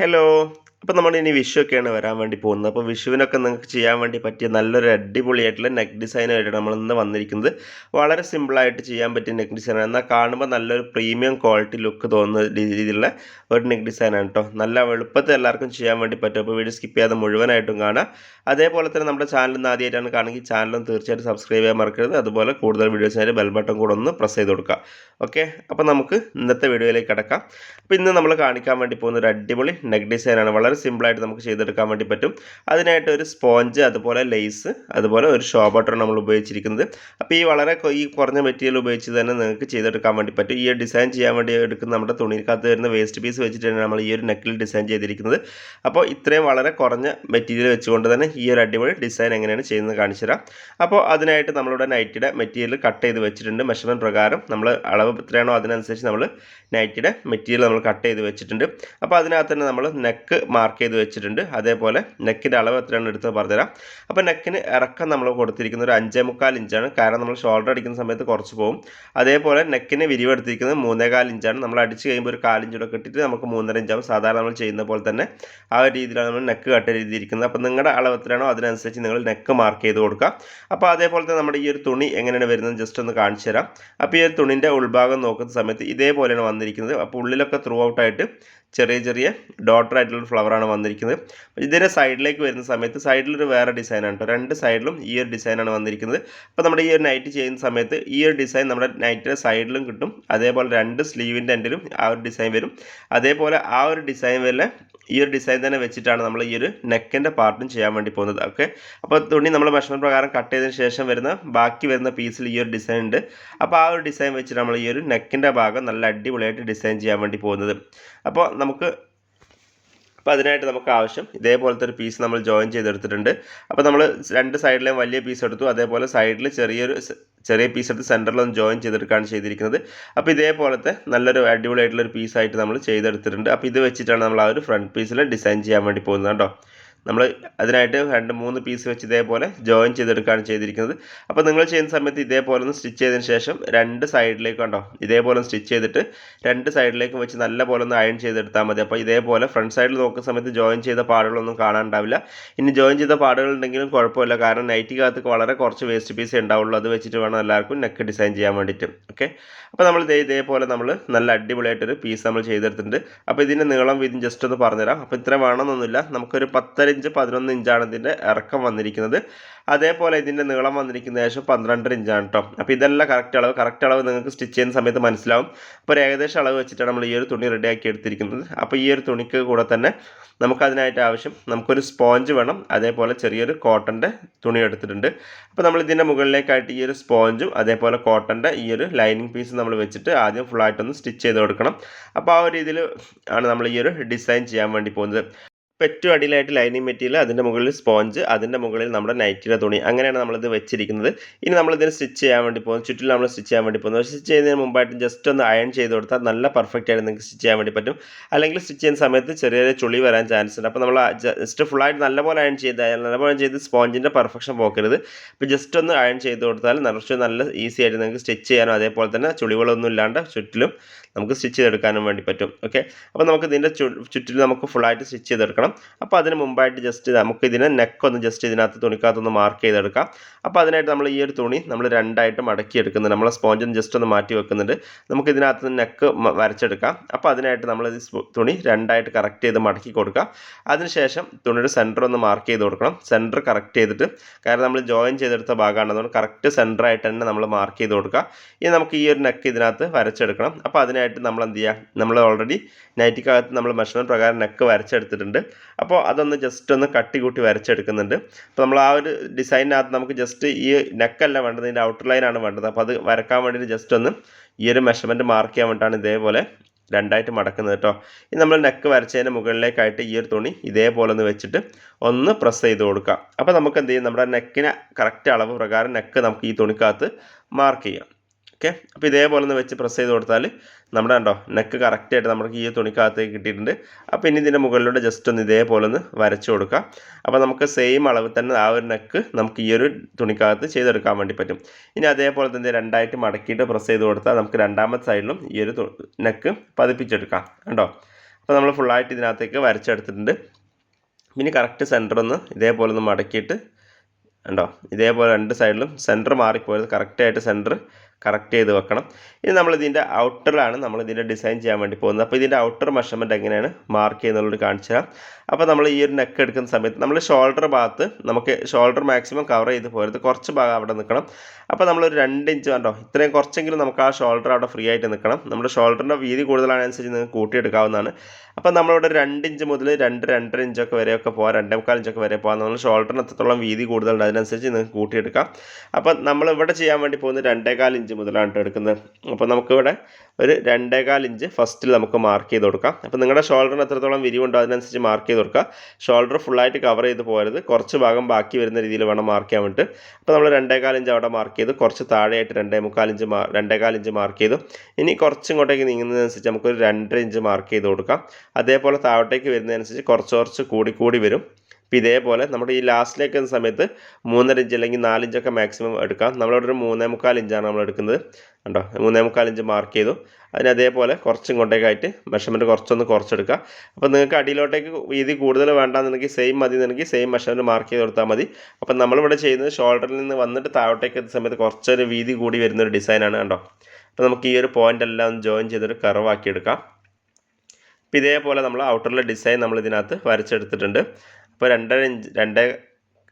Hello. അപ്പോൾ നമ്മൾ ഇനി വിഷു ഒക്കെയാണ് വരാൻ വേണ്ടി പോകുന്നത്. അപ്പോൾ വിഷുവിനൊക്കെ നിങ്ങൾക്ക് ചെയ്യാൻ വേണ്ടി പറ്റിയ നല്ലൊരു അടിപൊളിയായിട്ടുള്ള നെക്ക് ഡിസൈനായിട്ടാണ് നമ്മൾ ഇന്ന് വന്നിരിക്കുന്നത്. വളരെ സിമ്പിളായിട്ട് ചെയ്യാൻ പറ്റിയ നെക്ക് ഡിസൈനാണ് എന്നാൽ കാണുമ്പോൾ നല്ലൊരു പ്രീമിയം ക്വാളിറ്റി ലുക്ക് തോന്നുന്ന രീതിയിലുള്ള ഒരു നെക്ക് ഡിസൈനാണ് കേട്ടോ നല്ല എളുപ്പത്തിൽ എല്ലാവർക്കും ചെയ്യാൻ വേണ്ടി പറ്റും. അപ്പോൾ വീഡിയോ സ്കിപ്പ് ചെയ്യാതെ മുഴുവനായിട്ടും കാണാം അതേപോലെ തന്നെ നമ്മുടെ ചാനൽ ഇന്ന് ആദ്യമായിട്ടാണ് കാണുമെങ്കിൽ ചാനലും തീർച്ചയായിട്ടും സബ്സ്ക്രൈബ് ചെയ്യാൻ മറക്കരുത്. അതുപോലെ കൂടുതൽ വീഡിയോസിനായിട്ട് ബെൽ ബട്ടൺ കൂടെ ഒന്ന് പ്രസ് ചെയ്ത് കൊടുക്കുക. ഓക്കെ അപ്പോൾ നമുക്ക് ഇന്നത്തെ വീഡിയോയിലേക്ക് കിടക്കാം. അപ്പോൾ ഇന്ന് നമ്മൾ കാണിക്കാൻ വേണ്ടി പോകുന്ന ഒരു അടിപൊളി നെക്ക് ഡിസൈനാണ് വളരെ സിമ്പിളായിട്ട് നമുക്ക് ചെയ്തെടുക്കാൻ വേണ്ടി പറ്റും. അതിനായിട്ട് ഒരു സ്പോഞ്ച് അതുപോലെ ലെയ്സ് അതുപോലെ ഒരു ഷോ നമ്മൾ ഉപയോഗിച്ചിരിക്കുന്നത്. അപ്പോൾ ഈ വളരെ ഈ കുറഞ്ഞ മെറ്റീരിയൽ ഉപയോഗിച്ച് തന്നെ നിങ്ങൾക്ക് ചെയ്തെടുക്കാൻ വേണ്ടി പറ്റും. ഈ ഡിസൈൻ ചെയ്യാൻ വേണ്ടി എടുക്കുന്ന നമ്മുടെ തുണിക്കകത്ത് വരുന്ന വേസ്റ്റ് പീസ് വെച്ചിട്ടാണ് നമ്മൾ ഈ ഒരു നെക്കിൽ ഡിസൈൻ ചെയ്തിരിക്കുന്നത്. അപ്പോൾ ഇത്രയും വളരെ കുറഞ്ഞ മെറ്റീരിയൽ വെച്ചുകൊണ്ട് തന്നെ ഈ ഒരു അടിപൊളി ഡിസൈൻ എങ്ങനെയാണ് ചെയ്യുന്നത് കാണിച്ചു തരാം. അപ്പോൾ അതിനായിട്ട് നമ്മളിവിടെ നൈറ്റിയുടെ മെറ്റീരിയൽ കട്ട് ചെയ്ത് വെച്ചിട്ടുണ്ട്. മെഷർമെന്റ് പ്രകാരം നമ്മൾ അളവ് എത്രയാണോ അതിനനുസരിച്ച് നമ്മൾ നൈറ്റിയുടെ മെറ്റീരിയൽ നമ്മൾ കട്ട് ചെയ്ത് വെച്ചിട്ടുണ്ട്. അപ്പോൾ അതിനകത്ത് തന്നെ നമ്മൾ നെക്ക് മാർക്ക് ചെയ്ത് വെച്ചിട്ടുണ്ട്. അതേപോലെ നെക്കിന്റെ അളവ് എത്രയാണ് എടുത്ത് പറഞ്ഞുതരാം. അപ്പോൾ നെക്കിന് ഇറക്കം നമ്മൾ കൊടുത്തിരിക്കുന്നത് ഒരു അഞ്ചേ മുക്കാൽ ഇഞ്ചാണ്. കാരണം നമ്മൾ ഷോൾഡർ അടിക്കുന്ന സമയത്ത് കുറച്ച് പോകും അതേപോലെ നെക്കിന് വിരിവെടുത്തിരിക്കുന്നത് മൂന്നേകാൽ ഇഞ്ചാണ്. നമ്മൾ അടിച്ച് കഴിയുമ്പോൾ ഒരു കാലിഞ്ചൂടെ കിട്ടിയിട്ട് നമുക്ക് മൂന്നര ഇഞ്ചാവും സാധാരണ നമ്മൾ ചെയ്യുന്ന പോലെ തന്നെ ആ ഒരു രീതിയിലാണ് നമ്മൾ നെക്ക് കട്ട് ചെയ്തിരിക്കുന്നത് അപ്പോൾ നിങ്ങളുടെ അളവ് എത്രയാണോ അതിനനുസരിച്ച് നിങ്ങൾ നെക്ക് മാർക്ക് ചെയ്ത് കൊടുക്കുക. അപ്പോൾ അതേപോലെ തന്നെ നമ്മുടെ ഈ ഒരു തുണി എങ്ങനെയാണ് വരുന്നത് ജസ്റ്റ് ഒന്ന് കാണിച്ചു തരാം. അപ്പോൾ ഈ ഒരു തുണിന്റെ ഉൾഭാഗം നോക്കുന്ന സമയത്ത് ഇതേപോലെയാണ് വന്നിരിക്കുന്നത്. അപ്പോൾ ഉള്ളിലൊക്കെ ത്രൂ ഔട്ടായിട്ട് ചെറിയ ചെറിയ ഡോട്ടർ ആയിട്ടുള്ള ആണ് വന്നിരിക്കുന്നത്. ഇതിന്റെ സൈഡിലേക്ക് വരുന്ന സമയത്ത് സൈഡിലൊരു വേറെ ഡിസൈനാണ് കേട്ടോ രണ്ട് സൈഡിലും ഈ ഒരു ഡിസൈനാണ് വന്നിരിക്കുന്നത്. അപ്പോൾ നമ്മുടെ ഈ ഒരു നൈറ്റ് ചെയ്യുന്ന സമയത്ത് ഈ ഒരു ഡിസൈൻ നമ്മുടെ നൈറ്റിന്റെ സൈഡിലും കിട്ടും. അതേപോലെ രണ്ട് സ്ലീവിന്റെ എൻഡിലും ആ ഒരു ഡിസൈൻ വരും. അതേപോലെ ആ ഒരു ഡിസൈൻ വരെ ഈ ഒരു ഡിസൈൻ തന്നെ വെച്ചിട്ടാണ് നമ്മൾ ഈ ഒരു നെക്കിന്റെ പാർട്ടും ചെയ്യാൻ വേണ്ടി പോകുന്നത്. ഓക്കെ അപ്പോൾ തുണി നമ്മൾ മെഷർമെന്റ് പ്രകാരം കട്ട് ചെയ്തതിന് ശേഷം വരുന്ന ബാക്കി വരുന്ന പീസിൽ ഈ ഒരു ഡിസൈൻ ഉണ്ട്. അപ്പോൾ ആ ഒരു ഡിസൈൻ വെച്ചിട്ട് നമ്മൾ ഈ ഒരു നെക്കിന്റെ ഭാഗം നല്ല അടിപൊളിയായിട്ട് ഡിസൈൻ ചെയ്യാൻ വേണ്ടി പോകുന്നത്. അപ്പോൾ നമുക്ക് അപ്പോൾ അതിനായിട്ട് നമുക്ക് ആവശ്യം. ഇതേപോലത്തെ ഒരു പീസ് നമ്മൾ ജോയിൻ ചെയ്തെടുത്തിട്ടുണ്ട്. അപ്പോൾ നമ്മൾ രണ്ട് സൈഡിലെയും വലിയ പീസ് എടുത്തു. അതേപോലെ സൈഡിൽ ചെറിയൊരു ചെറിയ പീസ് എടുത്ത് സെന്ററിലൊന്ന് ജോയിൻ ചെയ്തെടുക്കുകയാണ് ചെയ്തിരിക്കുന്നത്. അപ്പോൾ ഇതേപോലത്തെ നല്ലൊരു അടിപൊളിയായിട്ടുള്ളൊരു പീസായിട്ട് നമ്മൾ ചെയ്തെടുത്തിട്ടുണ്ട്. അപ്പോൾ ഇത് വെച്ചിട്ടാണ് നമ്മൾ ആ ഒരു ഫ്രണ്ട് പീസിൽ ഡിസൈൻ ചെയ്യാൻ വേണ്ടി പോകുന്നത് കേട്ടോ. നമ്മൾ അതിനായിട്ട് രണ്ട് മൂന്ന് പീസ് വെച്ച് ഇതേപോലെ ജോയിൻ ചെയ്തെടുക്കുകയാണ് ചെയ്തിരിക്കുന്നത്. അപ്പോൾ നിങ്ങൾ ചെയ്യുന്ന സമയത്ത് ഇതേപോലെ ഒന്ന് സ്റ്റിച്ച് ചെയ്തതിന് ശേഷം രണ്ട് സൈഡിലേക്ക് കണ്ടോ? ഇതേപോലെ സ്റ്റിച്ച് ചെയ്തിട്ട് രണ്ട് സൈഡിലേക്കും വെച്ച് നല്ല പോലെ ഒന്ന് അയൺ ചെയ്തെടുത്താൽ മതി. അപ്പോൾ ഇതേപോലെ ഫ്രണ്ട് സൈഡിൽ നോക്കുന്ന സമയത്ത് ജോയിൻ ചെയ്ത പാടുകളൊന്നും കാണാനുണ്ടാവില്ല ഇനി ജോയിൻ ചെയ്ത പാടുകൾ ഉണ്ടെങ്കിലും കുഴപ്പമില്ല. കാരണം നൈറ്റി നൈറ്റിക്കകത്ത് വളരെ കുറച്ച് വേസ്റ്റ് പീസേ ഉണ്ടാവുള്ളൂ. അത് വെച്ചിട്ട് വേണം എല്ലാവർക്കും നെക്ക് ഡിസൈൻ ചെയ്യാൻ വേണ്ടിയിട്ട്. ഓക്കെ അപ്പോൾ നമ്മൾ ഇതേ ഇതേപോലെ നമ്മൾ നല്ല അടിപൊളിയായിട്ടൊരു പീസ് നമ്മൾ ചെയ്തെടുത്തിട്ടുണ്ട്. അപ്പോൾ ഇതിന്റെ നീളം വീതും ജസ്റ്റ് ഒന്ന് പറഞ്ഞുതരാം. അപ്പോൾ ഇത്ര വേണമെന്നൊന്നുമില്ല. നമുക്കൊരു പത്തര ഇഞ്ച് പതിനൊന്ന് ഇഞ്ചാണ് ഇതിന്റെ ഇറക്കം വന്നിരിക്കുന്നത്. അതേപോലെ ഇതിന്റെ നീളം വന്നിരിക്കുന്ന ഏകദേശം പന്ത്രണ്ടര ഇഞ്ചാണ് കേട്ടോ അപ്പോൾ ഇതെല്ലാം കറക്റ്റ് അളവ് കറക്റ്റ് അളവ് നിങ്ങൾക്ക് സ്റ്റിച്ച് ചെയ്യുന്ന സമയത്ത് മനസ്സിലാവും. അപ്പോൾ ഒരു ഏകദേശം അളവ് വെച്ചിട്ടാണ് നമ്മൾ ഈ ഒരു തുണി റെഡിയാക്കി എടുത്തിരിക്കുന്നത്. അപ്പോൾ ഈ ഒരു തുണിക്ക് കൂടെ തന്നെ നമുക്കതിനായിട്ട് ആവശ്യം നമുക്കൊരു സ്പോഞ്ച് വേണം. അതേപോലെ ചെറിയൊരു കോട്ടന്റെ തുണി എടുത്തിട്ടുണ്ട്. അപ്പോൾ നമ്മൾ ഇതിന്റെ മുകളിലേക്കായിട്ട് ഈ ഒരു സ്പോഞ്ചും അതേപോലെ കോട്ടന്റെ ഈ ഒരു ലൈനിങ് പീസ് നമ്മൾ വെച്ചിട്ട് ആദ്യം ഫുള്ളായിട്ടൊന്ന് സ്റ്റിച്ച് ചെയ്ത് കൊടുക്കണം. അപ്പോൾ ആ ഒരു രീതിയിൽ ആണ് നമ്മൾ ഈ ഒരു ഡിസൈൻ ചെയ്യാൻ വേണ്ടി പോകുന്നത്. ഏറ്റവും അടിയിലായിട്ട് ലൈനിങ് മെറ്റീരിയൽ അതിന്റെ മുകളിൽ സ്പോഞ്ച് അതിന്റെ മുകളിൽ നമ്മുടെ നൈറ്റിയുടെ തുണി. അങ്ങനെയാണ് നമ്മളിത് വെച്ചിരിക്കുന്നത്. ഇനി നമ്മളിതിന് സ്റ്റിച്ച് ചെയ്യാൻ വേണ്ടി പോകുന്നത് ചുറ്റിലും നമ്മൾ സ്റ്റിച്ച് ചെയ്യാൻ വേണ്ടി പോകുന്നത് സ്റ്റിച്ച് ചെയ്യുന്നതിന് മുമ്പായിട്ട് ജസ്റ്റ് ഒന്ന് അയൺ ചെയ്ത് കൊടുത്താൽ നല്ല പെർഫെക്റ്റ് ആയിട്ട് നിങ്ങൾക്ക് സ്റ്റിച്ച് ചെയ്യാൻ വേണ്ടി പറ്റും. അല്ലെങ്കിൽ സ്റ്റിച്ച് ചെയ്യുന്ന സമയത്ത് ചെറിയ ചെറിയ ചുളി വരാൻ ചാൻസ് ഉണ്ട്. അപ്പോൾ നമ്മൾ ജസ്റ്റ് ഫുള്ളായിട്ട് നല്ലപോലെ അയൺ ചെയ്താൽ നല്ലപോലെ ചെയ്ത് സ്പോഞ്ചിന്റെ പെർഫെക്ഷൻ പോക്കരുത്. അപ്പോൾ ജസ്റ്റ് ഒന്ന് അയൺ ചെയ്ത് കൊടുത്താൽ നിറച്ച് നല്ല ഈസി ആയിട്ട് നിങ്ങൾക്ക് സ്റ്റിച്ച് ചെയ്യാനും അതേപോലെ തന്നെ ചുളികളൊന്നും ഇല്ലാണ്ട് ചുറ്റിലും നമുക്ക് സ്റ്റിച്ച് ചെയ്തെടുക്കാനും വേണ്ടി പറ്റും ഓക്കെ അപ്പോൾ നമുക്ക് ഇതിന്റെ ചുറ്റിൽ നമുക്ക് ഫുള്ളായിട്ട് സ്റ്റിച്ച് ചെയ്തെടുക്കണം. അപ്പോൾ അതിന് മുമ്പായിട്ട് ജസ്റ്റ് നമുക്ക് ഇതിനെ നെക്ക് ഒന്ന് ജസ്റ്റ് ഇതിനകത്ത് തുണിക്കകത്തൊന്ന് മാർക്ക് ചെയ്തെടുക്കാം. അപ്പോൾ അതിനായിട്ട് നമ്മൾ ഈ ഒരു തുണി നമ്മൾ രണ്ടായിട്ട് മടക്കി എടുക്കുന്നുണ്ട് നമ്മളെ സ്പോഞ്ചിന് ജസ്റ്റ് ഒന്ന് മാറ്റി വെക്കുന്നുണ്ട്. നമുക്ക് ഇതിനകത്ത് നെക്ക് വരച്ചെടുക്കാം. അപ്പോൾ അതിനായിട്ട് നമ്മൾ ഈ തുണി രണ്ടായിട്ട് കറക്റ്റ് ചെയ്ത് മടക്കി കൊടുക്കുക. അതിനുശേഷം തുണിയുടെ സെന്റർ ഒന്ന് മാർക്ക് ചെയ്ത് കൊടുക്കണം. സെന്റർ കറക്റ്റ് ചെയ്തിട്ട് കാരണം നമ്മൾ ജോയിൻ ചെയ്തെടുത്ത ഭാഗമാണ് അതുകൊണ്ട് കറക്റ്റ് സെന്ററായിട്ട് തന്നെ നമ്മൾ മാർക്ക് ചെയ്ത് കൊടുക്കുക. ഇനി നമുക്ക് ഈ ഒരു നെക്ക് ഇതിനകത്ത് വരച്ചെടുക്കണം. അപ്പോൾ അതിനായിട്ട് നമ്മൾ എന്ത് ചെയ്യുക നമ്മൾ ഓൾറെഡി നൈറ്റിക്കകത്ത് നമ്മൾ മെഷർമെന്റ് പ്രകാരം നെക്ക് വരച്ചെടുത്തിട്ടുണ്ട്. അപ്പോൾ അതൊന്ന് ജസ്റ്റ് ഒന്ന് കട്ടി കൂട്ടി വരച്ചെടുക്കുന്നുണ്ട്. അപ്പോൾ നമ്മൾ ആ ഒരു ഡിസൈനിനകത്ത് നമുക്ക് ജസ്റ്റ് ഈ നെക്കല്ല വേണ്ടത് ഇതിന്റെ ഔട്ടർ ലൈനാണ് വേണ്ടത്. അപ്പോൾ അത് വരക്കാൻ വേണ്ടിയിട്ട് ജസ്റ്റ് ഒന്ന് ഈ ഒരു മെഷർമെന്റ് മാർക്ക് ചെയ്യാൻ വേണ്ടിയിട്ടാണ് ഇതേപോലെ രണ്ടായിട്ട് മടക്കുന്നത് കേട്ടോ. ഇനി നമ്മൾ നെക്ക് വരച്ചതിന് മുകളിലേക്കായിട്ട് ഈ ഒരു തുണി ഇതേപോലെ ഒന്ന് വെച്ചിട്ട് ഒന്ന് പ്രസ് ചെയ്ത് കൊടുക്കുക അപ്പോൾ നമുക്ക് എന്ത് ചെയ്യും? നമ്മുടെ നെക്കിന് കറക്റ്റ് അളവ് പ്രകാരം നെക്ക് നമുക്ക് ഈ തുണിക്കകത്ത് മാർക്ക് ചെയ്യാം. ഓക്കെ അപ്പോൾ ഇതേപോലെ ഒന്ന് വെച്ച് പ്രസ് ചെയ്ത് കൊടുത്താൽ നമ്മുടെ കണ്ടോ നെക്ക് കറക്റ്റായിട്ട് നമുക്ക് ഈ തുണിക്കകത്തേക്ക് കിട്ടിയിട്ടുണ്ട്. അപ്പോൾ ഇനി ഇതിന്റെ മുകളിലൂടെ ജസ്റ്റ് ഒന്ന് ഇതേപോലെ ഒന്ന് വരച്ചു കൊടുക്കാം. അപ്പോൾ നമുക്ക് സെയിം അളവിൽ തന്നെ ആ ഒരു നെക്ക് നമുക്ക് ഈ ഒരു തുണിക്കകത്ത് ചെയ്തെടുക്കാൻ വേണ്ടി പറ്റും. ഇനി അതേപോലെ തന്നെ രണ്ടായിട്ട് മടക്കിയിട്ട് പ്രസ് ചെയ്ത് കൊടുത്താൽ നമുക്ക് രണ്ടാമത്തെ സൈഡിലും ഈ ഒരു നെക്ക് പതിപ്പിച്ചെടുക്കാം. കണ്ടോ? അപ്പോൾ നമ്മൾ ഫുള്ളായിട്ട് ഇതിനകത്തേക്ക് വരച്ചെടുത്തിട്ടുണ്ട്. ഇനി കറക്റ്റ് സെന്റർ ഒന്ന് ഇതേപോലെ ഒന്ന് മടക്കിയിട്ട് ഉണ്ടോ ഇതേപോലെ രണ്ട് സൈഡിലും സെന്റർ മാറിപ്പോയത് കറക്റ്റായിട്ട് സെന്റർ കറക്റ്റ് ചെയ്ത് വെക്കണം. ഇനി നമ്മൾ ഇതിന്റെ ഔട്ടറാണ് നമ്മൾ ഇതിന്റെ ഡിസൈൻ ചെയ്യാൻ വേണ്ടി പോകുന്നത്. അപ്പോൾ ഇതിന്റെ ഔട്ടർ മെഷർമെന്റ് എങ്ങനെയാണ്? മാർക്ക് ചെയ്യുന്നുള്ളത് കാണിച്ചു തരാം. അപ്പോൾ നമ്മൾ ഈ ഒരു നെക്ക് എടുക്കുന്ന സമയത്ത് നമ്മൾ ഷോൾഡർ ഭാഗത്ത് നമുക്ക് ഷോൾഡർ മാക്സിമം കവർ ചെയ്ത് പോരുത്. കുറച്ച് ഭാഗം അവിടെ നിൽക്കണം. അപ്പോൾ നമ്മളൊരു രണ്ട് ഇഞ്ച് കണ്ടോ? ഇത്രയും കുറച്ചെങ്കിലും നമുക്ക് ആ ഷോൾഡർ അവിടെ ഫ്രീ ആയിട്ട് നിൽക്കണം. നമ്മുടെ ഷോൾഡറിന്റെ വീതി കൂടുതലാണനുസരിച്ച് നിങ്ങൾക്ക് കൂട്ടിയെടുക്കാവുന്നതാണ്. അപ്പോൾ നമ്മളിവിടെ രണ്ട് ഇഞ്ച് മുതൽ രണ്ട് രണ്ടര ഇഞ്ചൊക്കെ വരെയൊക്കെ പോകാം. രണ്ടേ മുക്കാൽ ഇഞ്ചൊക്കെ വരെ പോകാം. നമ്മൾ ഷോൾഡറിന് എത്രത്തോളം വീതി കൂടുതലുണ്ട് അതിനനുസരിച്ച് നിങ്ങൾക്ക് കൂട്ടിയെടുക്കാം. അപ്പോൾ നമ്മളിവിടെ ചെയ്യാൻ വേണ്ടി പോകുന്നത് രണ്ടേകാൽ ഇഞ്ച് മുതലാണ് കേട്ടോ എടുക്കുന്നത്. അപ്പോൾ നമുക്കിവിടെ ഒരു രണ്ടേകാൽ ഇഞ്ച് ഫസ്റ്റിൽ നമുക്ക് മാർക്ക് ചെയ്ത് കൊടുക്കാം. അപ്പോൾ നിങ്ങളുടെ ഷോൾഡറിന് എത്രത്തോളം വിരിവുണ്ടോ അതിനനുസരിച്ച് മാർക്ക് ചെയ്ത് കൊടുക്കുക. ഷോൾഡർ ഫുള്ളായിട്ട് കവർ ചെയ്ത് പോകരുത്. കുറച്ച് ഭാഗം ബാക്കി വരുന്ന രീതിയിൽ വേണം മാർക്ക് ചെയ്യാൻ വേണ്ടിയിട്ട് അപ്പോൾ നമ്മൾ രണ്ടേകാൽ ഇഞ്ച് അവിടെ മാർക്ക് ചെയ്ത്. കുറച്ച് താഴെയായിട്ട് രണ്ടേ മുക്കാൽ ഇഞ്ച് രണ്ടേകാൽ ഇഞ്ച് മാർക്ക് ചെയ്തു. ഇനി കുറച്ച് ഇങ്ങോട്ടേക്ക് നീങ്ങുന്നതനുസരിച്ച് നമുക്കൊരു രണ്ടര ഇഞ്ച് മാർക്ക് ചെയ്ത് കൊടുക്കാം. അതേപോലെ താഴോട്ടേക്ക് വരുന്നതനുസരിച്ച് കുറച്ച് കുറച്ച് കൂടി കൂടി വരും. അപ്പോൾ ഇതേപോലെ നമ്മുടെ ഈ ലാസ്റ്റിലേക്ക് എന്ന സമയത്ത് മൂന്നര ഇഞ്ച് അല്ലെങ്കിൽ നാലിഞ്ചൊക്കെ മാക്സിമം എടുക്കാം. നമ്മളിവിടെ ഒരു മൂന്നേ മുക്കാൽ ഇഞ്ചാണ് നമ്മൾ എടുക്കുന്നത്. കണ്ടോ? മൂന്നേ മുക്കാൽ ഇഞ്ച് മാർക്ക് ചെയ്തു. അതിന് അതേപോലെ കുറച്ചും കൊണ്ടേക്കായിട്ട് മെഷർമെന്റ് കുറച്ചൊന്ന് കുറച്ചെടുക്കുക. അപ്പോൾ നിങ്ങൾക്ക് അടിയിലോട്ടേക്ക് വീതി കൂടുതൽ വേണ്ടാന്നുണ്ടെങ്കിൽ സെയിം മതി എന്നുണ്ടെങ്കിൽ സെയിം മെഷർമെന്റ് മാർക്ക് ചെയ്ത് കൊടുത്താൽ മതി. അപ്പം നമ്മളിവിടെ ചെയ്യുന്നത് ഷോൾഡറിൽ നിന്ന് വന്നിട്ട് താഴോട്ടേക്ക് എത്തുന്ന സമയത്ത് കുറച്ചൊരു വീതി കൂടി വരുന്ന ഒരു ഡിസൈനാണ് കണ്ടോ? അപ്പോൾ നമുക്ക് ഈ ഒരു പോയിന്റ് എല്ലാം ജോയിൻ ചെയ്തൊരു കറവാക്കി എടുക്കാം. അപ്പോൾ ഇതേപോലെ നമ്മൾ ഔട്ടറിലെ ഡിസൈൻ നമ്മൾ ഇതിനകത്ത് വരച്ചെടുത്തിട്ടുണ്ട്. അപ്പോൾ രണ്ടര ഇഞ്ച് രണ്ടേ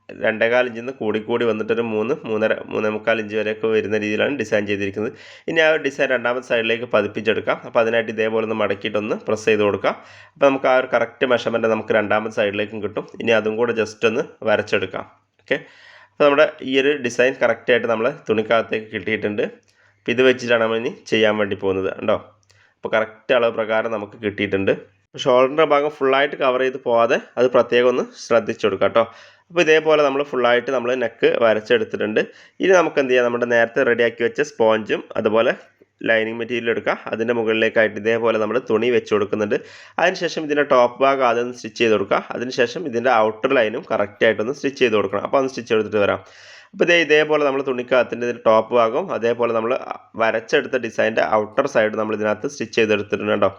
രണ്ടേകാൽ ഇഞ്ചിൽ നിന്ന് കൂടി കൂടി വന്നിട്ടൊരു മൂന്ന് മൂന്നര മൂന്നേ മുക്കാൽ ഇഞ്ച് വരെയൊക്കെ വരുന്ന രീതിയിലാണ് ഡിസൈൻ ചെയ്തിരിക്കുന്നത്. ഇനി ആ ഒരു ഡിസൈൻ രണ്ടാമത്തെ സൈഡിലേക്ക് പതിപ്പിച്ചെടുക്കാം. അപ്പോൾ അതിനായിട്ട് ഇതേപോലെ ഒന്ന് മടക്കിയിട്ടൊന്ന് പ്രസ് ചെയ്ത് കൊടുക്കാം. അപ്പോൾ നമുക്ക് ആ ഒരു കറക്റ്റ് മെഷർമെന്റ് നമുക്ക് രണ്ടാമത്തെ സൈഡിലേക്കും കിട്ടും. ഇനി അതും കൂടെ ജസ്റ്റ് ഒന്ന് വരച്ചെടുക്കാം. ഓക്കെ അപ്പോൾ നമ്മുടെ ഈ ഒരു ഡിസൈൻ കറക്റ്റായിട്ട് നമ്മൾ തുണിക്കകത്തേക്ക് കിട്ടിയിട്ടുണ്ട്. അപ്പോൾ ഇത് വെച്ചിട്ടാണ് നമ്മൾ ഇനി ചെയ്യാൻ വേണ്ടി പോകുന്നത്. കണ്ടോ? അപ്പോൾ കറക്റ്റ് അളവ് പ്രകാരം നമുക്ക് കിട്ടിയിട്ടുണ്ട്. ഷോൾഡറിന്റെ ഭാഗം ഫുള്ളായിട്ട് കവർ ചെയ്ത് പോവാതെ അത് പ്രത്യേകം ഒന്ന് ശ്രദ്ധിച്ചു കൊടുക്കുക കേട്ടോ. അപ്പോൾ ഇതേപോലെ നമ്മൾ ഫുള്ളായിട്ട് നമ്മൾ നെക്ക് വരച്ചെടുത്തിട്ടുണ്ട്. ഇനി നമുക്ക് എന്ത് ചെയ്യാം? നമ്മുടെ നേരത്തെ റെഡിയാക്കി വെച്ച സ്പോഞ്ചും അതുപോലെ ലൈനിങ് മെറ്റീരിയൽ എടുക്കുക അതിന്റെ മുകളിലേക്കായിട്ട് ഇതേപോലെ നമ്മൾ തുണി വെച്ച് കൊടുക്കുന്നുണ്ട്. അതിനുശേഷം ഇതിന്റെ ടോപ്പ് ഭാഗം ആദ്യം സ്റ്റിച്ച് ചെയ്ത് കൊടുക്കുക. അതിനുശേഷം ഇതിന്റെ ഔട്ടർ ലൈനും കറക്റ്റായിട്ടൊന്ന് സ്റ്റിച്ച് ചെയ്ത് കൊടുക്കണം. അപ്പോൾ ഒന്ന് സ്റ്റിച്ച് എടുത്തിട്ട് വരാം. അപ്പോൾ ഇതേ ഇതേപോലെ നമ്മൾ തുണിക്കകത്തിന്റെ ഇതിന്റെ ടോപ്പ് ഭാഗം അതേപോലെ നമ്മൾ വരച്ചെടുത്ത ഡിസൈന്റെ ഔട്ടർ സൈഡ് നമ്മൾ ഇതിനകത്ത് സ്റ്റിച്ച് ചെയ്തെടുത്തിട്ടുണ്ട് കേട്ടോ.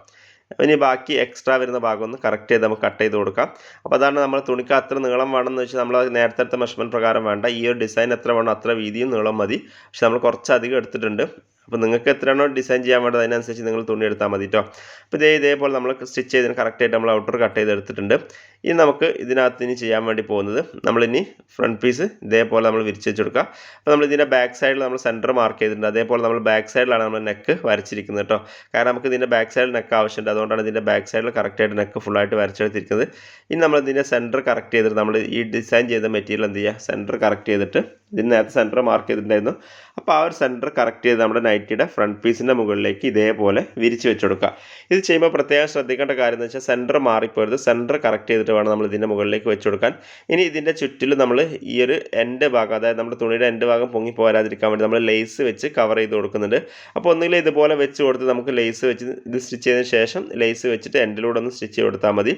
ഇനി ബാക്കി എക്സ്ട്രാ വരുന്ന ഭാഗം ഒന്ന് കറക്റ്റ് ചെയ്ത് നമുക്ക് കട്ട് ചെയ്ത് കൊടുക്കാം. അപ്പോൾ അതാണ് നമ്മൾ തുണിക്ക് അത്ര നീളം വേണമെന്ന് വെച്ചാൽ നമ്മൾ നേരത്തെ എടുത്ത മെഷർമെന്റ് പ്രകാരം വേണ്ട. ഈ ഒരു ഡിസൈൻ എത്ര വേണം അത്ര വീതിയും നീളം മതി. പക്ഷെ നമ്മൾ കുറച്ചധികം എടുത്തിട്ടുണ്ട്. അപ്പോൾ നിങ്ങൾക്ക് എത്രയാണോ ഡിസൈൻ ചെയ്യാൻ വേണ്ടത് അതിനനുസരിച്ച് നിങ്ങൾ തുണി എടുത്താൽ മതി കേട്ടോ അപ്പോൾ ഇതേ ഇതേപോലെ നമ്മൾ സ്റ്റിച്ച് ചെയ്തതിന് കറക്റ്റായിട്ട് നമ്മൾ ഔട്ടർ കട്ട് ചെയ്തെടുത്തിട്ടുണ്ട് ഇനി നമുക്ക് ഇതിനകത്ത് ഇനി ചെയ്യാൻ വേണ്ടി പോകുന്നത് നമ്മളിനി ഫ്രണ്ട് പീസ് ഇതേപോലെ നമ്മൾ വിരിച്ച് വെച്ച് കൊടുക്കുക അപ്പോൾ നമ്മൾ ഇതിന്റെ ബാക്ക് സൈഡിൽ നമ്മൾ സെന്റർ മാർക്ക് ചെയ്തിട്ടുണ്ട്. അതേപോലെ നമ്മൾ ബാക്ക് സൈഡിലാണ് നമ്മൾ നെക്ക് വരച്ചിരിക്കുന്നത് കേട്ടോ. കാരണം നമുക്ക് ഇതിന്റെ ബാക്ക് സൈഡിൽ നെക്ക് ആവശ്യമുണ്ട്. അതുകൊണ്ടാണ് ഇതിന്റെ ബാക്ക് സൈഡിൽ കറക്റ്റായിട്ട് നെക്ക് ഫുള്ളായിട്ട് വരച്ചെടുത്തിരിക്കുന്നത്. ഇനി നമ്മൾ ഇതിന്റെ സെന്റർ കറക്റ്റ് ചെയ്തിട്ട് നമ്മൾ ഈ ഡിസൈൻ ചെയ്ത മെറ്റീരിയൽ എന്ത് ചെയ്യുക? സെന്റർ കറക്റ്റ് ചെയ്തിട്ട് ഇതിന് നേരത്തെ സെന്റർ മാർക്ക് ചെയ്തിട്ടുണ്ടായിരുന്നു. അപ്പോൾ ആ ഒരു സെന്റർ കറക്റ്റ് ചെയ്ത് നമ്മുടെ നൈറ്റിയുടെ ഫ്രണ്ട് പീസിന്റെ മുകളിലേക്ക് ഇതേപോലെ വിരിച്ച് വെച്ച് കൊടുക്കുക ഇത് ചെയ്യുമ്പോൾ പ്രത്യേകം ശ്രദ്ധിക്കേണ്ട കാര്യം എന്ന് വെച്ചാൽ സെന്റർ മാറിപ്പോരുത്. സെന്റർ കറക്റ്റ് ചെയ്തിട്ട് വേണം നമ്മൾ ഇതിന്റെ മുകളിലേക്ക് വെച്ച് കൊടുക്കാൻ. ഇനി ഇതിന്റെ ചുറ്റിലും നമ്മൾ ഈ ഒരു എന്റെ ഭാഗം അതായത് നമ്മുടെ തുണിയുടെ എന്റെ ഭാഗം പൊങ്ങി പോരാതിരിക്കാൻ വേണ്ടി നമ്മൾ ലേസ് വെച്ച് കവർ ചെയ്ത് കൊടുക്കുന്നുണ്ട്. അപ്പോൾ ഒന്നുകിൽ ഇതുപോലെ വെച്ച് കൊടുത്ത് നമുക്ക് ലേസ് വെച്ച് ഇത് സ്റ്റിച്ച് ചെയ്തതിന് ശേഷം ലേസ് വെച്ചിട്ട് എൻഡിലൂടെ ഒന്ന് സ്റ്റിച്ച് കൊടുത്താൽ മതി.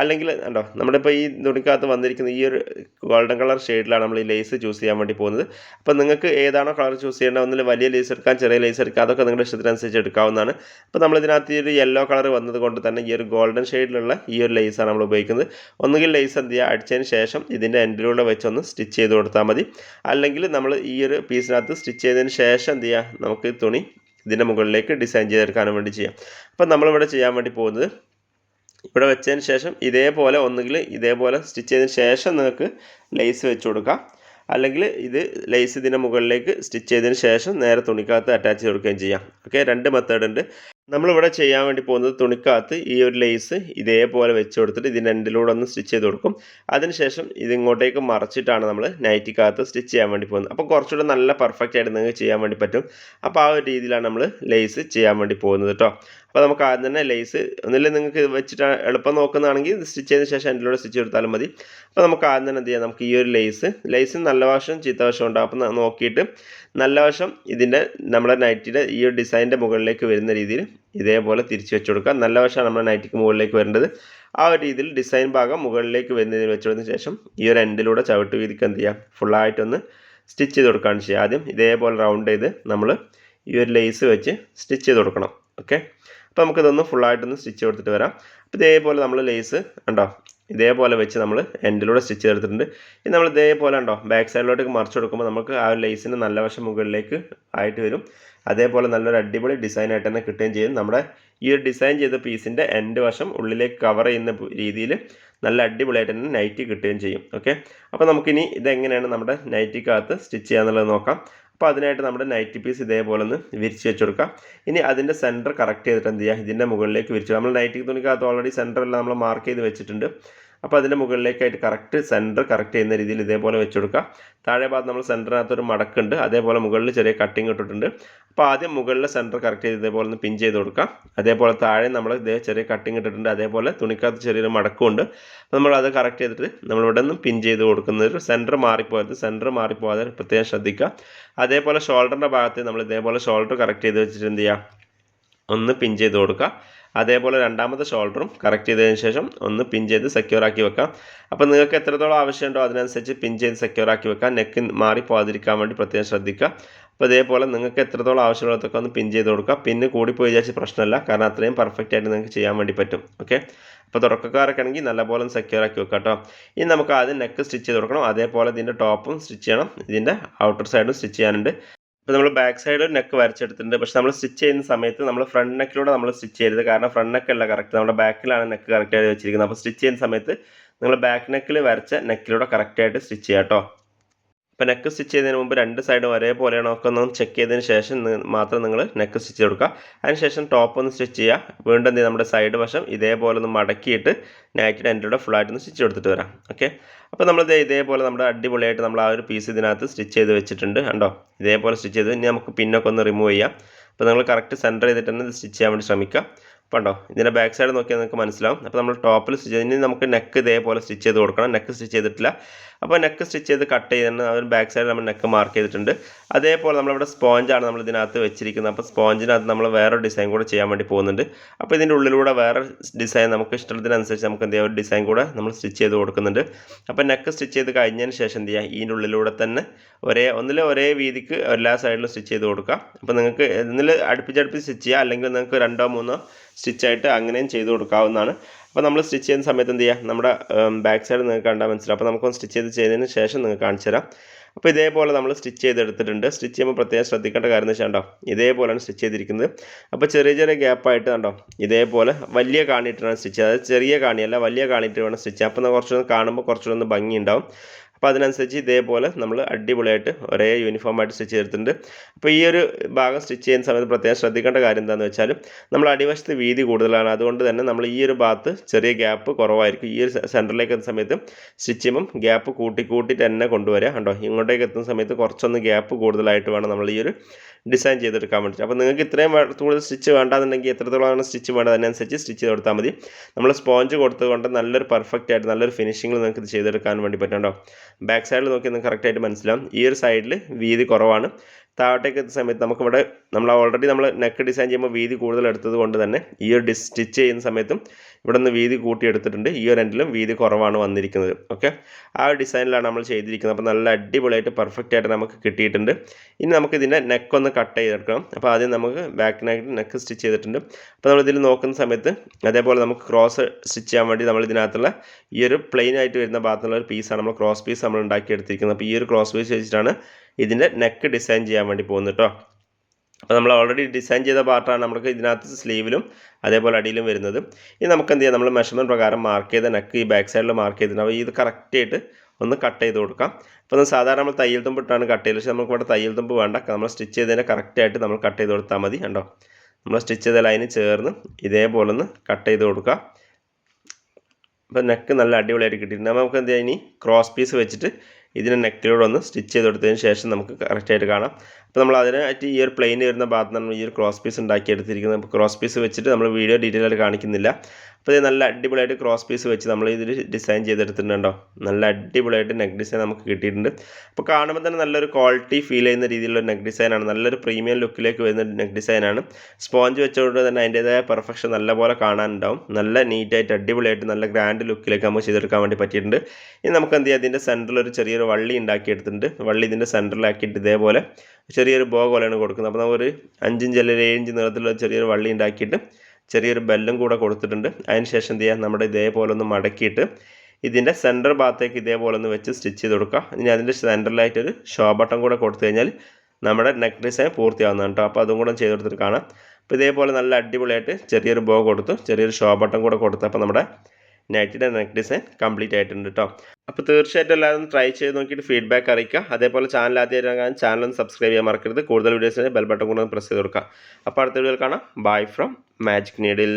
അല്ലെങ്കിൽ ഉണ്ടോ നമ്മുടെ ഇപ്പോൾ ഈ തുണിക്കകത്ത് വന്നിരിക്കുന്ന ഈ ഒരു ഗോൾഡൻ കളർ ഷെയ്ഡിലാണ് നമ്മൾ ഈ ലേസ് ചൂസ് ചെയ്യാൻ വേണ്ടി പോകുന്നത്. അപ്പോൾ നിങ്ങൾക്ക് ഏതാണോ കളർ ചൂസ് ചെയ്യേണ്ടത് ഒന്നിൽ വലിയ ലേസ് എടുക്കാം ചെറിയ ലേസ് എടുക്കാം അതൊക്കെ നിങ്ങളുടെ ഇഷ്ടത്തിനനുസരിച്ച് എടുക്കാവുന്നതാണ്. അപ്പോൾ നമ്മൾ ഇതിനകത്ത് ഈ ഒരു യെല്ലോ കളർ വന്നത് കൊണ്ട് തന്നെ ഈ ഒരു ഗോൾഡൻ ഷെയ്ഡിലുള്ള ഈ ഒരു ലേസാണ് നമ്മൾ ഉപയോഗിക്കുന്നത്. ഒന്നുകിൽ ലേസ് എന്ത് ചെയ്യുക? അടിച്ചതിന് ശേഷം ഇതിന്റെ എൻഡിലൂടെ വെച്ചൊന്ന് സ്റ്റിച്ച് ചെയ്ത് കൊടുത്താൽ മതി. അല്ലെങ്കിൽ നമ്മൾ ഈ ഒരു പീസിനകത്ത് സ്റ്റിച്ച് ചെയ്തതിന് ശേഷം എന്ത് ചെയ്യുക? നമുക്ക് തുണി ഇതിന്റെ മുകളിലേക്ക് ഡിസൈൻ ചെയ്തെടുക്കാനും വേണ്ടി ചെയ്യാം. അപ്പം നമ്മളിവിടെ ചെയ്യാൻ വേണ്ടി പോകുന്നത് ഇവിടെ വെച്ചതിന് ശേഷം ഇതേപോലെ ഒന്നുകിൽ ഇതേപോലെ സ്റ്റിച്ച് ചെയ്തതിന് ശേഷം നിങ്ങൾക്ക് ലേസ് വെച്ച് കൊടുക്കാം. അല്ലെങ്കിൽ ഇത് ലേസ് ഇതിന്റെ മുകളിലേക്ക് സ്റ്റിച്ച് ചെയ്തതിന് ശേഷം നേരെ തുണിക്കകത്ത് അറ്റാച്ച് ചെയ്ത് കൊടുക്കുകയും ചെയ്യാം. ഓക്കെ രണ്ട് മെത്തേഡ് ഉണ്ട്. നമ്മളിവിടെ ചെയ്യാൻ വേണ്ടി പോകുന്നത് തുണിക്കകത്ത് ഈ ഒരു ലേസ് ഇതേപോലെ വെച്ച് കൊടുത്തിട്ട് ഇതിന്റെ എൻഡിലൂടെ ഒന്ന് സ്റ്റിച്ച് ചെയ്ത് കൊടുക്കും. അതിനുശേഷം ഇതിങ്ങോട്ടേക്ക് മറച്ചിട്ടാണ് നമ്മൾ നൈറ്റിക്കകത്ത് സ്റ്റിച്ച് ചെയ്യാൻ വേണ്ടി പോകുന്നത്. അപ്പോൾ കുറച്ചുകൂടെ നല്ല പെർഫെക്റ്റ് ആയിട്ട് നിങ്ങൾക്ക് ചെയ്യാൻ വേണ്ടി പറ്റും. അപ്പോൾ ആ ഒരു രീതിയിലാണ് നമ്മൾ ലേസ് ചെയ്യാൻ വേണ്ടി പോകുന്നത് കേട്ടോ അപ്പോൾ നമുക്ക് ആദ്യം തന്നെ ലേസ് ഒന്നില്ല നിങ്ങൾക്ക് വെച്ചിട്ട് എളുപ്പം നോക്കുന്നതാണെങ്കിൽ സ്റ്റിച്ച് ചെയ്തതിന് ശേഷം അതിലൂടെ സ്റ്റിച്ച് കൊടുത്താലും മതി. അപ്പോൾ നമുക്ക് ആദ്യം തന്നെ എന്ത് ചെയ്യാം? നമുക്ക് ഈ ഒരു ലേസ് ലേസിന് നല്ല വശം ചീത്ത വശം ഉണ്ടാകും അപ്പം നോക്കിയിട്ട് നല്ല വശം ഇതിന്റെ നമ്മുടെ നൈറ്റിയുടെ ഈ ഒരു ഡിസൈനിന്റെ മുകളിലേക്ക് വരുന്ന രീതിയിൽ ഇതേപോലെ തിരിച്ച് വെച്ച് കൊടുക്കുക. നല്ല വശമാണ് നമ്മുടെ നൈറ്റിക്ക് മുകളിലേക്ക് വരേണ്ടത്. ആ ഒരു രീതിയിൽ ഡിസൈൻ ഭാഗം മുകളിലേക്ക് വരുന്നതിന് വെച്ച് കൊടുത്തതിന് ശേഷം ഈ ഒരു എൻഡിലൂടെ ചവിട്ട് വീതിക്ക് എന്ത് ചെയ്യാം? ഫുള്ളായിട്ടൊന്ന് സ്റ്റിച്ച് ചെയ്ത് കൊടുക്കുകയാണ് ചെയ്യുക. ആദ്യം ഇതേപോലെ റൗണ്ട് ചെയ്ത് നമ്മൾ ഈ ഒരു ലേസ് വെച്ച് സ്റ്റിച്ച് ചെയ്ത് കൊടുക്കണം. ഓക്കെ അപ്പോൾ നമുക്കിതൊന്ന് ഫുള്ളായിട്ടൊന്ന് സ്റ്റിച്ച് കൊടുത്തിട്ട് വരാം. അപ്പോൾ ഇതേപോലെ നമ്മൾ ലേസ് ഉണ്ടോ ഇതേപോലെ വെച്ച് നമ്മൾ എൻഡിലൂടെ സ്റ്റിച്ച് ചേർത്തിട്ടുണ്ട് ഇനി നമ്മൾ ഇതേപോലെ ഉണ്ടോ ബാക്ക് സൈഡിലോട്ടേക്ക് മറിച്ച് കൊടുക്കുമ്പോൾ നമുക്ക് ആ ലേസിന്റെ നല്ല വശം മുകളിലേക്ക് ആയിട്ട് വരും. അതേപോലെ നല്ലൊരു അടിപൊളി ഡിസൈൻ ആയിട്ട് തന്നെ കിട്ടുകയും ചെയ്യും. നമ്മുടെ ഈ ഒരു ഡിസൈൻ ചെയ്ത പീസിന്റെ എൻഡ് വശം ഉള്ളിലേക്ക് കവർ ചെയ്യുന്ന രീതിയിൽ നല്ല അടിപൊളിയായിട്ട് തന്നെ നൈറ്റി കിട്ടുകയും ചെയ്യും. ഓക്കെ അപ്പോൾ നമുക്കിനി ഇതെങ്ങനെയാണ് നമ്മുടെ നൈറ്റിക്കകത്ത് സ്റ്റിച്ച് ചെയ്യാന്നുള്ളത് നോക്കാം. അപ്പോൾ അതിനായിട്ട് നമ്മുടെ നൈറ്റ് പീസ് ഇതേപോലെ ഒന്ന് വിരിച്ച് വെച്ച് കൊടുക്കുക ഇനി അതിന്റെ സെന്റർ കറക്റ്റ് ചെയ്തിട്ട് എന്ത് ചെയ്യുക ഇതിന്റെ മുകളിലേക്ക് വിരിച്ചു നമ്മൾ നൈറ്റി തുണിക്കകത്ത് ഓൾറെഡി സെന്റർ എല്ലാം നമ്മൾ മാർക്ക് ചെയ്ത് വെച്ചിട്ടുണ്ട്. അപ്പോൾ അതിന്റെ മുകളിലേക്കായിട്ട് കറക്റ്റ് സെന്റർ കറക്റ്റ് ചെയ്യുന്ന രീതിയിൽ ഇതേപോലെ വെച്ച് കൊടുക്കുക താഴെ ഭാഗത്ത് നമ്മൾ സെന്ററിനകത്ത് ഒരു മടക്കുണ്ട്. അതേപോലെ മുകളിൽ ചെറിയ കട്ടിങ് ഇട്ടിട്ടുണ്ട്. അപ്പോൾ ആദ്യം മുകളിലെ സെന്റർ കറക്റ്റ് ചെയ്ത് ഇതേപോലെ ഒന്ന് പിൻ ചെയ്ത് കൊടുക്കുക. അതേപോലെ താഴെ നമ്മൾ ഇതേ ചെറിയ കട്ടിങ് ഇട്ടിട്ടുണ്ട്. അതേപോലെ തുണിക്കകത്ത് ചെറിയൊരു മടക്കുമുണ്ട്. നമ്മൾ അത് കറക്റ്റ് ചെയ്തിട്ട് നമ്മളിവിടെ നിന്ന് പിൻ ചെയ്ത് കൊടുക്കുന്നത് സെന്റർ മാറിപ്പോയത്. സെന്റർ മാറിപ്പോകാതെ പ്രത്യേകം ശ്രദ്ധിക്കുക. അതേപോലെ ഷോൾഡറിന്റെ ഭാഗത്ത് നമ്മൾ ഇതേപോലെ ഷോൾഡർ കറക്റ്റ് ചെയ്ത് വെച്ചിട്ട് എന്ത് ചെയ്യുക? ഒന്ന് പിൻ ചെയ്ത് കൊടുക്കുക. അതേപോലെ രണ്ടാമത്തെ ഷോൾഡറും കറക്റ്റ് ചെയ്തതിന് ശേഷം ഒന്ന് പിൻ ചെയ്ത് സെക്യൂർ ആക്കി വെക്കാം. അപ്പോൾ നിങ്ങൾക്ക് എത്രത്തോളം ആവശ്യമുണ്ടോ അതിനനുസരിച്ച് പിൻ ചെയ്ത് സെക്യൂർ ആക്കി വെക്കാം. നെക്ക് മാറി പോകാതിരിക്കാൻ വേണ്ടി പ്രത്യേകം ശ്രദ്ധിക്കുക. അപ്പോൾ ഇതേപോലെ നിങ്ങൾക്ക് എത്രത്തോളം ആവശ്യമുള്ളതൊക്കെ ഒന്ന് പിൻ ചെയ്ത് കൊടുക്കുക പിന്നെ കൂടിപ്പോയി വിചാരിച്ച് പ്രശ്നമല്ല. കാരണം അത്രയും പെർഫെക്റ്റ് ആയിട്ട് നിങ്ങൾക്ക് ചെയ്യാൻ വേണ്ടി പറ്റും. ഓക്കെ അപ്പോൾ തുടക്കക്കാരൊക്കെ ആണെങ്കിൽ നല്ലപോലെ സെക്യൂർ ആക്കി വെക്കാം കേട്ടോ. ഇനി നമുക്ക് ആദ്യം നെക്ക് സ്റ്റിച്ച് ചെയ്ത് കൊടുക്കണം. അതേപോലെ ഇതിന്റെ ടോപ്പും സ്റ്റിച്ച് ചെയ്യണം. ഇതിന്റെ ഔട്ടർ സൈഡും സ്റ്റിച്ച് ചെയ്യാനുണ്ട്. ഇപ്പോൾ നമ്മൾ ബാക്ക് സൈഡ് നെക്ക് വരച്ചെടുത്തിട്ടുണ്ട്. പക്ഷെ നമ്മൾ സ്റ്റിച്ച് ചെയ്യുന്ന സമയത്ത് നമ്മൾ ഫ്രണ്ട് നെക്കിലൂടെ നമ്മൾ സ്റ്റിച്ച് ചെയ്യരുത്. കാരണം ഫ്രണ്ട് നെക്ക് അല്ല കറക്റ്റ് നമ്മുടെ ബാക്കിലാണ് നെക്ക് കറക്റ്റ് ആയിട്ട് വെച്ചിരിക്കുന്നത്. അപ്പോൾ സ്റ്റിച്ച് ചെയ്യുന്ന സമയത്ത് നിങ്ങൾ ബാക്ക് നെക്കിൽ വരച്ച നെക്കിലൂടെ കറക്റ്റായിട്ട് സ്റ്റിച്ച് ചെയ്യാം കേട്ടോ. ഇപ്പോൾ നെക്ക് സ്റ്റിച്ച് ചെയ്യുന്നതിന് മുമ്പ് രണ്ട് സൈഡും ഒരേപോലെയാണോ ഒക്കെ ഒന്ന് ചെക്ക് ചെയ്തതിന് ശേഷം മാത്രം നിങ്ങൾ നെക്ക് സ്റ്റിച്ച് കൊടുക്കുക അതിനുശേഷം ടോപ്പ് ഒന്ന് സ്റ്റിച്ച് ചെയ്യുക. വീണ്ടും നമ്മുടെ സൈഡ് വശം ഇതേപോലെ ഒന്ന് മടക്കിയിട്ട് നൈറ്റിന്റെ എൻഡിലൂടെ ഫുള്ളായിട്ട് ഒന്ന് സ്റ്റിച്ച് കൊടുത്തിട്ട് വരാം. ഓക്കെ അപ്പോൾ നമ്മൾ ഇതേപോലെ നമ്മുടെ അടിപൊളിയായിട്ട് നമ്മൾ ആ ഒരു പീസ് ഇതിനകത്ത് സ്റ്റിച്ച് ചെയ്ത് വെച്ചിട്ടുണ്ട്. കണ്ടോ? ഇതേപോലെ സ്റ്റിച്ച് ചെയ്ത് ഇനി നമുക്ക് പിന്നൊക്കെ ഒന്ന് റിമൂവ് ചെയ്യാം. അപ്പോൾ നിങ്ങൾ കറക്റ്റ് സെന്റർ ചെയ്തിട്ട് തന്നെ സ്റ്റിച്ച് ചെയ്യാൻ വേണ്ടി ശ്രമിക്കുക. ഉണ്ടോ ഇതിന്റെ ബാക്ക് സൈഡ് നോക്കിയാൽ നിങ്ങൾക്ക് മനസ്സിലാവും. അപ്പോൾ നമ്മൾ ടോപ്പിൽ സ്റ്റിച്ച് ഇനി നമുക്ക് നെക്ക് ഇതേപോലെ സ്റ്റിച്ച് ചെയ്ത് കൊടുക്കണം. നെക്ക് സ്റ്റിച്ച് ചെയ്തിട്ടില്ല. അപ്പോൾ നെക്ക് സ്റ്റിച്ച് ചെയ്ത് കട്ട് ചെയ്തിട്ട് അവർ ബാക്ക് സൈഡ് നമ്മൾ നെക്ക് മാർക്ക് ചെയ്തിട്ടുണ്ട്. അതേപോലെ നമ്മളിവിടെ സ്പോഞ്ചാണ് നമ്മൾ ഇതിനകത്ത് വെച്ചിരിക്കുന്നത്. അപ്പോൾ സ്പോഞ്ചിനകത്ത് നമ്മൾ വേറെ ഡിസൈൻ കൂടെ ചെയ്യാൻ വേണ്ടി പോകുന്നുണ്ട്. അപ്പോൾ ഇതിന്റെ ഉള്ളിലൂടെ വേറെ ഡിസൈൻ നമുക്ക് ഇഷ്ടത്തിനനുസരിച്ച് നമുക്ക് എന്ത് ചെയ്യാം? ഒരു ഡിസൈൻ കൂടെ നമ്മൾ സ്റ്റിച്ച് ചെയ്ത് കൊടുക്കുന്നുണ്ട്. അപ്പോൾ നെക്ക് സ്റ്റിച്ച് ചെയ്ത് കഴിഞ്ഞതിന് ശേഷം എന്ത് ചെയ്യുക ഇതിന്റെ ഉള്ളിലൂടെ തന്നെ ഒരേ ഒന്നിൽ ഒരേ വീതിക്ക് എല്ലാ സൈഡിലും സ്റ്റിച്ച് ചെയ്ത് കൊടുക്കാം. അപ്പോൾ നിങ്ങൾക്ക് ഒന്നിൽ അടുപ്പിച്ചടുപ്പിച്ച് സ്റ്റിച്ച് ചെയ്യുക അല്ലെങ്കിൽ നിങ്ങൾക്ക് രണ്ടോ മൂന്നോ സ്റ്റിച്ചായിട്ട് അങ്ങനെയും ചെയ്ത് കൊടുക്കാവുന്നതാണ്. അപ്പോൾ നമ്മൾ സ്റ്റിച്ച് ചെയ്യുന്ന സമയത്ത് എന്ത് ചെയ്യുക നമ്മുടെ ബാക്ക് സൈഡ് നിങ്ങൾക്ക് കണ്ടാൽ മനസ്സിലാവും. അപ്പോൾ നമുക്കൊന്ന് സ്റ്റിച്ച് ചെയ്ത് ചെയ്തതിന് ശേഷം നിങ്ങൾക്ക് കാണിച്ചു തരാം. അപ്പോൾ ഇതേപോലെ നമ്മൾ സ്റ്റിച്ച് ചെയ്തെടുത്തിട്ടുണ്ട്. സ്റ്റിച്ച് ചെയ്യുമ്പോൾ പ്രത്യേകം ശ്രദ്ധിക്കേണ്ട കാര്യം എന്ന് വെച്ചാൽ ഇതേപോലെയാണ് സ്റ്റിച്ച് ചെയ്തിരിക്കുന്നത്. അപ്പോൾ ചെറിയ ചെറിയ ഗ്യാപ്പായിട്ട് കണ്ടോ? ഇതേപോലെ വലിയ കാണിയിട്ടാണ് സ്റ്റിച്ച് അതായത് ചെറിയ കാണിയല്ല വലിയ കാണിയിട്ട് വേണം സ്റ്റിച്ച് അപ്പോൾ കുറച്ചൊന്ന് കാണുമ്പോൾ കുറച്ചുകൂടെ ഭംഗി ഉണ്ടാവും അപ്പോൾ അതിനനുസരിച്ച് ഇതേപോലെ നമ്മൾ അടിപൊളിയായിട്ട് ഒരേ യൂണിഫോം ആയിട്ട് സ്റ്റിച്ച് ചെയ്തിട്ടുണ്ട്. അപ്പോൾ ഈ ഒരു ഭാഗം സ്റ്റിച്ച് ചെയ്യുന്ന സമയത്ത് പ്രത്യേകം ശ്രദ്ധിക്കേണ്ട കാര്യം എന്താണെന്ന് വെച്ചാൽ നമ്മൾ അടിവശത്ത് വീതി കൂടുതലാണ്. അതുകൊണ്ട് തന്നെ നമ്മൾ ഈ ഒരു ഭാഗത്ത് ചെറിയ ഗ്യാപ്പ് കുറവായിരിക്കും. ഈ ഒരു സെന്ററിലേക്ക് എത്തുന്ന സമയത്ത് സ്റ്റിച്ച് ചെയ്യുമ്പം ഗ്യാപ്പ് കൂട്ടി കൂട്ടിയിട്ട് തന്നെ കൊണ്ടുവരിക കണ്ടോ? ഇങ്ങോട്ടേക്ക് എത്തുന്ന സമയത്ത് കുറച്ചൊന്ന് ഗ്യാപ്പ് കൂടുതലായിട്ട് വേണം നമ്മൾ ഈ ഒരു ഡിസൈൻ ചെയ്തെടുക്കാൻ വേണ്ടിയിട്ട്. അപ്പോൾ നിങ്ങൾക്ക് ഇത്രയും കൂടുതൽ സ്റ്റിച്ച് വേണ്ടാന്നുണ്ടെങ്കിൽ എത്രത്തോളമാണ് സ്റ്റിച്ച് വേണ്ടത് അതിനനുസരിച്ച് സ്റ്റിച്ച് കൊടുത്താൽ മതി. നമ്മൾ സ്പോഞ്ച് കൊടുത്തുകൊണ്ട് നല്ലൊരു പെർഫെക്റ്റ് ആയിട്ട് നല്ലൊരു ഫിനിഷിങ്ങിൽ നിങ്ങൾക്ക് ഇത് ചെയ്തെടുക്കാൻ വേണ്ടി പറ്റുന്നുണ്ടോ ബാക്ക് സൈഡിൽ നോക്കി നിങ്ങൾക്ക് കറക്റ്റായിട്ട് മനസ്സിലാവും. ഈ ഒരു സൈഡിൽ വീതി കുറവാണ്. താഴോട്ടേക്ക് എത്തുന്ന സമയത്ത് നമുക്കിവിടെ നമ്മൾ ഓൾറെഡി നമ്മൾ നെക്ക് ഡിസൈൻ ചെയ്യുമ്പോൾ വീതി കൂടുതൽ എടുത്തത് കൊണ്ട് തന്നെ ഈ ഒരു ഡിസ് സ്റ്റിച്ച് ചെയ്യുന്ന സമയത്തും ഇവിടെ നിന്ന് വീതി കൂട്ടി എടുത്തിട്ടുണ്ട്. ഈ ഒരു എൻഡിലും വീതി കുറവാണ് വന്നിരിക്കുന്നത്. ഓക്കെ ആ ഒരു ഡിസൈനിലാണ് നമ്മൾ ചെയ്തിരിക്കുന്നത്. അപ്പോൾ നല്ല അടിപൊളിയായിട്ട് പെർഫെക്റ്റ് ആയിട്ട് നമുക്ക് കിട്ടിയിട്ടുണ്ട്. ഇനി നമുക്ക് ഇതിന്റെ നെക്ക് ഒന്ന് കട്ട് ചെയ്തെടുക്കണം അപ്പോൾ ആദ്യം നമുക്ക് ബാക്ക് നെക്ക് നെക്ക് സ്റ്റിച്ച് ചെയ്തിട്ടുണ്ട്. അപ്പോൾ നമ്മൾ ഇതിൽ നോക്കുന്ന സമയത്ത് അതേപോലെ നമുക്ക് ക്രോസ് സ്റ്റിച്ച് ചെയ്യാൻ വേണ്ടി നമ്മൾ ഇതിനകത്തുള്ള ഈ ഒരു പ്ലെയിൻ ആയിട്ട് വരുന്ന ഭാഗത്തുള്ള ഒരു പീസാണ് നമ്മൾ ക്രോസ് പീസ് നമ്മൾ ഉണ്ടാക്കിയെടുത്തിരിക്കുന്നത്. അപ്പോൾ ഈ ഒരു ക്രോസ് പീസ് വെച്ചിട്ടാണ് ഇതിന്റെ നെക്ക് ഡിസൈൻ ചെയ്യാൻ വേണ്ടി പോകുന്നു കേട്ടോ അപ്പോൾ നമ്മൾ ഓൾറെഡി ഡിസൈൻ ചെയ്ത പാർട്ടാണ് നമുക്ക് ഇതിനകത്ത് സ്ലീവിലും അതേപോലെ അടിയിലും വരുന്നത്. ഇനി നമുക്ക് എന്ത് ചെയ്യാം? നമ്മൾ മെഷർമെന്റ് പ്രകാരം മാർക്ക് ചെയ്ത നെക്ക് ഈ ബാക്ക് സൈഡിൽ മാർക്ക് ചെയ്തിട്ടുണ്ട്. അപ്പോൾ ഇത് കറക്റ്റായിട്ട് ഒന്ന് കട്ട് ചെയ്ത് കൊടുക്കാം. അപ്പോൾ നമ്മൾ സാധാരണ നമ്മൾ തയ്യൽ തുമ്പ് ഇട്ടാണ് കട്ട് ചെയ്തത് പക്ഷേ നമുക്ക് ഇവിടെ തയ്യൽ തുമ്പ് വേണ്ട. നമ്മൾ സ്റ്റിച്ച് ചെയ്തതിനെ കറക്റ്റായിട്ട് നമ്മൾ കട്ട് ചെയ്ത് കൊടുത്താൽ മതി കണ്ടോ? നമ്മൾ സ്റ്റിച്ച് ചെയ്ത ലൈന് ചേർന്ന് ഇതേപോലെ ഒന്ന് കട്ട് ചെയ്ത് കൊടുക്കുക അപ്പോൾ നെക്ക് നല്ല അടിപൊളിയായിട്ട് കിട്ടിയിട്ടുണ്ട്. നമുക്ക് എന്ത് ചെയ്യാം? ഇനി ക്രോസ് പീസ് വെച്ചിട്ട് ഇതിനെ നെക്കിലൂടെ ഒന്ന് സ്റ്റിച്ച് ചെയ്ത് കൊടുത്തതിന് ശേഷം നമുക്ക് കറക്റ്റായിട്ട് കാണാം. അപ്പോൾ നമ്മൾ അതിനായിട്ട് ഈ ഒരു പ്ലെയിൻ വരുന്ന ഭാഗത്ത് നമ്മൾ ഈ ഒരു ക്രോസ് പീസ് ഉണ്ടാക്കിയെടുത്തിരിക്കുന്നത്. അപ്പോൾ ക്രോസ് പീസ് വെച്ചിട്ട് നമ്മൾ വീഡിയോ ഡീറ്റെയിൽ ആയിട്ട് കാണിക്കുന്നില്ല. അപ്പോൾ ഇത് നല്ല അടിപൊളിയായിട്ട് ക്രോസ് പീസ് വെച്ച് നമ്മൾ ഇതിൽ ഡിസൈൻ ചെയ്തെടുത്തിട്ടുണ്ടോ നല്ല അടിപൊളിയായിട്ട് നെക്ക് ഡിസൈൻ നമുക്ക് കിട്ടിയിട്ടുണ്ട്. അപ്പോൾ കാണുമ്പോൾ തന്നെ നല്ലൊരു ക്വാളിറ്റി ഫീൽ ചെയ്യുന്ന രീതിയിലുള്ള നെക്ക് ഡിസൈനാണ് നല്ലൊരു പ്രീമിയം ലുക്കിലേക്ക് വരുന്ന നെക്ക് ഡിസൈനാണ് സ്പോഞ്ച് വെച്ചുകൊണ്ട് തന്നെ അതിന്റേതായ പെർഫെക്ഷൻ നല്ലപോലെ കാണാനുണ്ടാവും. നല്ല നീറ്റായിട്ട് അടിപൊളിയായിട്ട് നല്ല ഗ്രാൻഡ് ലുക്കിലേക്ക് നമുക്ക് ചെയ്തെടുക്കാൻ വേണ്ടി പറ്റിയിട്ടുണ്ട്. ഇനി നമുക്ക് എന്ത് ചെയ്യാം? ഇതിന്റെ സെന്ററിൽ ഒരു ചെറിയൊരു വള്ളി ഉണ്ടാക്കിയെടുത്തിട്ടുണ്ട്. വള്ളി ഇതിന്റെ സെന്ററിലാക്കിയിട്ട് ഇതേപോലെ ചെറിയൊരു ബോ പോലെയാണ് കൊടുക്കുന്നത്. അപ്പോൾ നമുക്കൊരു അഞ്ചിഞ്ച് അല്ലെങ്കിൽ ഏഴ് ഇഞ്ച് നീളത്തിലുള്ള ചെറിയൊരു വള്ളി ഉണ്ടാക്കിയിട്ട് ചെറിയൊരു ബെല്ലും കൂടെ കൊടുത്തിട്ടുണ്ട്. അതിന് ശേഷം എന്ത് ചെയ്യുക നമ്മുടെ ഇതേപോലെ ഒന്ന് മടക്കിയിട്ട് ഇതിന്റെ സെന്റർ ഭാഗത്തേക്ക് ഇതേപോലെ ഒന്ന് വെച്ച് സ്റ്റിച്ച് ചെയ്ത് കൊടുക്കുക. ഇനി അതിന്റെ സെന്ററിലായിട്ടൊരു ഷോ ബട്ടൺ കൂടെ കൊടുത്തു കഴിഞ്ഞാൽ നമ്മുടെ നെക്ക് ഡിസൈൻ പൂർത്തിയാവുന്നതാണ് കേട്ടോ അപ്പോൾ അതും കൂടെ ചെയ്ത് കൊടുത്തിട്ട് കാണാം. അപ്പോൾ ഇതേപോലെ നല്ല അടിപൊളിയായിട്ട് ചെറിയൊരു ബോ കൊടുത്തു. ചെറിയൊരു ഷോ ബട്ടൺ കൂടെ കൊടുത്തു അപ്പോൾ നമ്മുടെ നൈറ്റിന്റെ നെക്ക് ഡിസൈൻ കംപ്ലീറ്റ് ആയിട്ടുണ്ട് കേട്ടോ അപ്പോൾ തീർച്ചയായിട്ടും എല്ലാവരും ട്രൈ ചെയ്ത് നോക്കിയിട്ട് ഫീഡ്ബാക്ക് അറിയിക്കുക. അതേപോലെ ചാനൽ ആദ്യമായിട്ട് ചാനൽ ഒന്ന് സബ്സ്ക്രൈബ് ചെയ്യാൻ മറക്കരുത്. കൂടുതൽ വീഡിയോസിന് ബെൽ ബട്ടൺ കൂടെ പ്രസ് ചെയ്ത് കൊടുക്കുക. അപ്പോൾ അടുത്ത വീഡിയോയിൽ കാണാം. Bye from magic needle